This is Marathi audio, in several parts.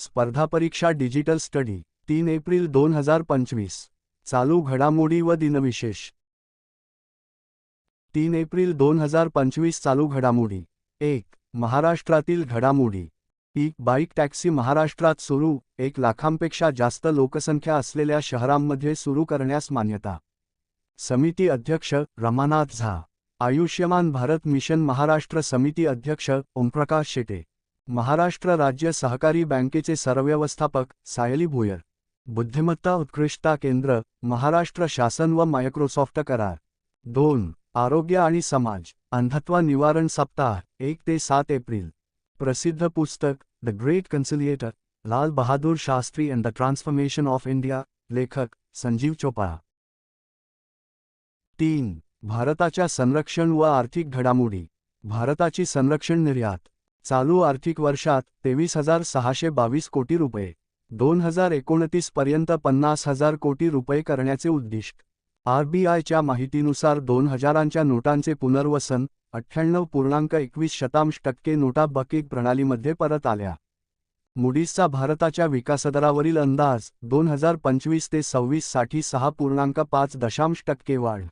स्पर्धा परीक्षा डिजिटल स्टडी तीन एप्रिल दोन हजार पंचवीस. चालू घडामोडी व दिनविशेष. तीन एप्रिल दोन हजार पंचवीस चालू घडामोडी. एक महाराष्ट्रातील घडामोडी. ई बाईक टॅक्सी महाराष्ट्रात सुरू एक लाखांपेक्षा जास्त लोकसंख्या असलेल्या शहरांमध्ये सुरू करण्यास मान्यता. समिती अध्यक्ष रमानाथ झा. आयुष्यमान भारत मिशन महाराष्ट्र समिती अध्यक्ष ओमप्रकाश शेटे. महाराष्ट्र राज्य सहकारी बँकेचे सरव्यवस्थापक सायली भोयर. बुद्धिमत्ता उत्कृष्टता केंद्र महाराष्ट्र शासन व मायक्रोसॉफ्ट करार. दोन आरोग्य आणि समाज अंधत्व निवारण सप्ताह एक ते सात एप्रिल. प्रसिद्ध पुस्तक the great conciliator Lal Bahadur Shastri and the transformation of India लेखक संजीव चोपडा. तीन भारताच्या संरक्षण व आर्थिक घडामोडी. भारताची संरक्षण निर्यात. चालू आर्थिक वर्षात तेवीस हजार सहाशे बावीस कोटी रुपये दोन हजार एकोणतीस पर्यंत पन्नास हजार कोटी रुपये करण्याचे उद्दिष्ट. आरबीआयच्या माहितीनुसार दोन हजारांच्या नोटांचे पुनर्वसन अठ्ठ्याण्णव पूर्णांक एकवीस शतांश टक्के नोटा बकेक प्रणालीमध्ये परत आल्या. मुडीजचा भारताच्या विकासदरावरील अंदाज दोन हजार पंचवीस ते सव्वीससाठी सहा पूर्णांक पाच दशांश टक्के वाढ.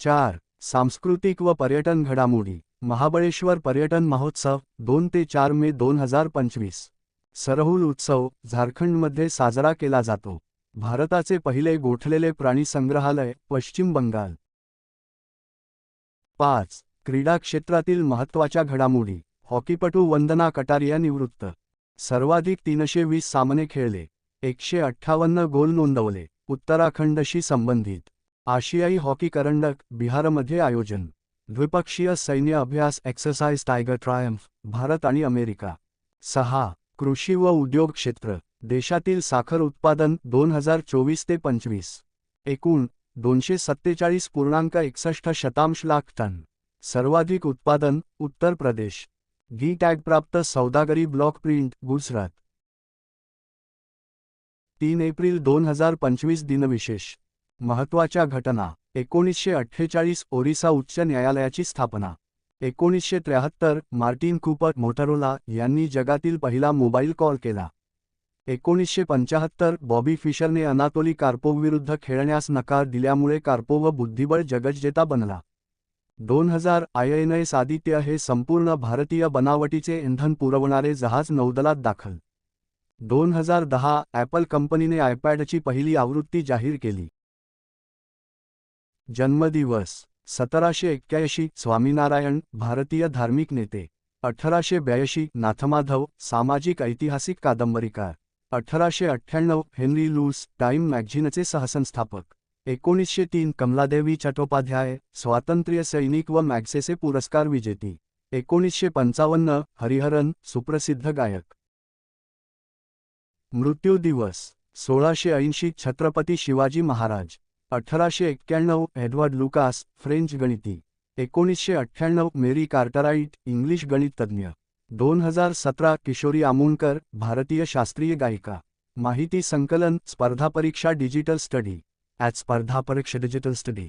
चार. सांस्कृतिक व पर्यटन घडामोडी. महाबळेश्वर पर्यटन महोत्सव दोन ते चार मे दोन हजार पंचवीस. सरहुल उत्सव झारखंडमध्ये साजरा केला जातो. भारताचे पहिले गोठलेले प्राणी संग्रहालय पश्चिम बंगाल. पाच. क्रीडा क्षेत्रातील महत्त्वाच्या घडामोडी. हॉकीपटू वंदना कटारिया निवृत्त. सर्वाधिक तीनशे वीस सामने खेळले. एकशे अठ्ठावन्न गोल नोंदवले. उत्तराखंडशी संबंधित. आशियाई हॉकी करंडक बिहारमध्ये आयोजन. द्विपक्षीय सैन्य अभ्यास एक्सरसाइज टायगर ट्रायम्फ भारत आणि अमेरिका. सहा. कृषी व उद्योग क्षेत्र देशातील साखर उत्पादन दोन हजार चोवीस ते पंचवीस. एकूण दोनशे सत्तेचाळीस पूर्णांक एकसष्ट शतांश लाख टन. सर्वाधिक उत्पादन उत्तर प्रदेश. गी टॅग प्राप्त सौदागरी ब्लॉक प्रिंट गुजरात. तीन एप्रिल दोन हजार पंचवीस दिनविशेष. महत्त्वाच्या घटना. एकोणीसशे अठ्ठेचाळीस ओरिसा उच्च न्यायालयाची स्थापना. एकोणीसशे त्र्याहत्तर मार्टिन कूपर मोटरोला यांनी जगातील पहिला मोबाईल कॉल केला. एकोणीसशे पंचाहत्तर बॉबी फिशरने अनातोली कार्पोविरुद्ध खेळण्यास नकार दिल्यामुळे कार्पोव बुद्धिबळ जगज्जेता बनला. दोन हजार आयएनएस आदित्य हे संपूर्ण भारतीय बनावटीचे इंधन पुरवणारे जहाज नौदलात दाखल. दोन हजार दहा ॲपल कंपनीने आयपॅडची पहिली आवृत्ती जाहीर केली. जन्मदिवस सतराशे एक्क्याऐंशी स्वामीनारायण भारतीय धार्मिक नेते. अठराशे ब्याऐंशी नाथमाधव सामाजिक ऐतिहासिक कादंबरीकार. अठराशे अठ्ठ्याण्णव हेनरी लूस टाइम मॅगझिनचे सहसंस्थापक. एकोणीसशे तीन कमलादेवी चट्टोपाध्याय स्वातंत्र्य सैनिक व मॅग्सेसे पुरस्कार विजेती. एकोणीसशे पंचावन्न हरिहरन सुप्रसिद्ध गायक. मृत्यू दिवस सोळाशे ऐंशी छत्रपती शिवाजी महाराज. अठराशे एक्क्याण्णव एडवर्ड लुकास फ्रेंच गणिती एकोणीसशे अठ्ठ्याण्णव मेरी कार्टराईट इंग्लिश गणिततज्ञ दोन हजार सतरा किशोरी आमोणकर भारतीय शास्त्रीय गायिका माहिती संकलन स्पर्धा परीक्षा डिजिटल स्टडी ॲट स्पर्धा परीक्षा डिजिटल स्टडी.